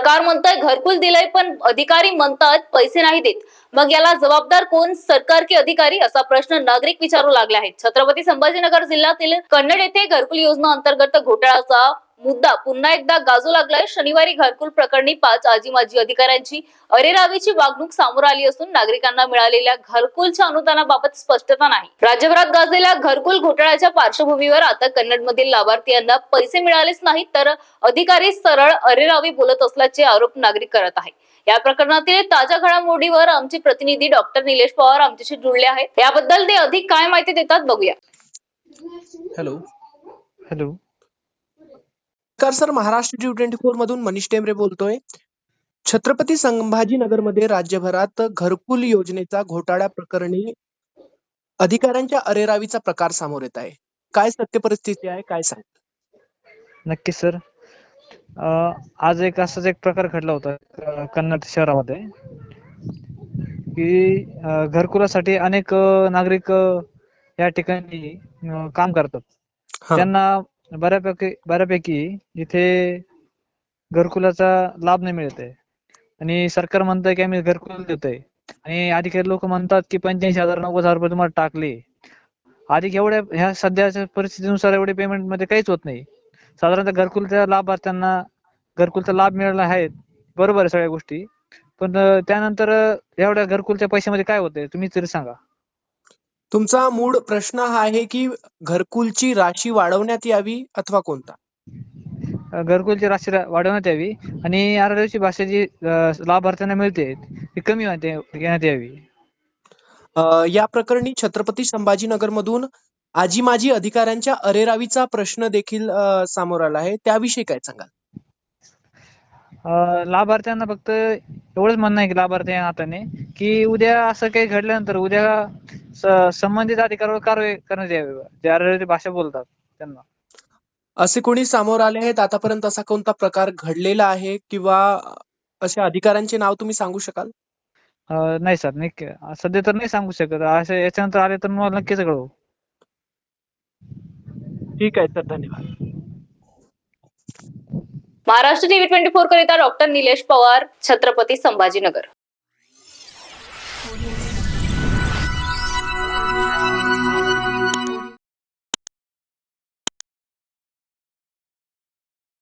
सरकार म्हणतंय घरकुल दिलंय पण अधिकारी म्हणतात पैसे नाही देत. मग याला जबाबदार कोण? सरकार की अधिकारी? असा प्रश्न नागरिक विचारू लागले आहेत. छत्रपती संभाजीनगर जिल्ह्यातील कन्नड येथे घरकुल योजना अंतर्गत घोटाळाचा मुद्दा पुन्हा एकदा गाजू लागलाय. शनिवारी घरकुल प्रकरणी पाच आजी माजी अधिकाऱ्यांची अरेरावीची वागणूक समोर आली असून नागरिकांना मिळालेल्या घरकुलच्या अनुदानाबाबत स्पष्टता नाही. राज्यभरात गाजलेल्या घरकुल घोटाळ्याच्या पार्श्वभूमीवर आता कन्नडमधील लाभार्थीयांना पैसे मिळालेच नाहीत तर अधिकारी सरळ अरेरावी बोलत असल्याचे आरोप नागरिक करत आहेत. या प्रकरणातील ताज्या घडामोडीवर आमचे प्रतिनिधी डॉक्टर निलेश पवार आमच्याशी जुळले आहेत. याबद्दल ते अधिक काय माहिती देतात बघूया. Hello. Hello. Sir Maharashtra T twenty four मधून मनीष टेमरे बोलतोय. छत्रपती संभाजीनगरमध्ये राज्यभरात घरकुल योजनेचा घोटाळा प्रकरणी अधिकाऱ्यांच्या अरेरावीचा प्रकार समोर येत आहे. काय सत्य परिस्थिती आहे काय सांग नक्कीच सर. आज एक असाच एक प्रकार घडला होता कन्नड शहरामध्ये की घरकुलासाठी अनेक नागरिक या ठिकाणी काम करतात. त्यांना बऱ्यापैकी बऱ्यापैकी इथे घरकुलाचा लाभ नाही मिळत आहे. आणि सरकार म्हणतंय की आम्ही घरकुल देतोय. आणि अधिकारी लोक म्हणतात की पंच्याऐंशी हजार नव्वद हजार रुपये तुम्हाला टाकले. अधिक एवढ्या ह्या सध्याच्या परिस्थितीनुसार एवढे पेमेंटमध्ये काहीच होत नाही. साधारणतः घरकुलच्या लाभार्थ्यांना घरकुलचा लाभ मिळाला आहे. बरोबर आहे सगळ्या गोष्टी. पण त्यानंतर एवढ्या घरकुलच्या पैशामध्ये काय होतंय? तुम्ही तरी सांगा. तुमचा मूळ प्रश्न हा आहे की घरकुलची राशी वाढवण्यात यावी अथवा कोणता? घरकुलची राशी वाढवण्यात यावी आणि आरोग्याची भाषा जी लाभार्थ्यांना मिळते ती कमी घेण्यात यावी. या प्रकरणी छत्रपती संभाजीनगर मधून आजी माजी अधिकाऱ्यांच्या अरेरावीचा प्रश्न देखील समोर आला आहे. त्याविषयी काय सांगाल? लाभार्थ्यांना फक्त एवढंच म्हणणं आहे की लाभार्थी या नात्याने की उद्या असं काही घडल्यानंतर उद्या संबंधित अधिकाऱ्यावर कारवाई करण्यात यावी जे आरोग्याची भाषा बोलतात त्यांना. असे कोणी समोर आले आहेत? आतापर्यंत असा कोणता प्रकार घडलेला आहे? किंवा अशा अधिकाऱ्यांचे नाव तुम्ही सांगू शकाल? नाही सर नक्की. सध्या तर नाही सांगू शकत. असे याच्यानंतर आले तर मला नक्कीच कळवू. ठीक आहे सर धन्यवाद. महाराष्ट्र टीव्ही ट्वेंटी फोर करिता डॉक्टर निलेश पवार छत्रपती संभाजीनगर.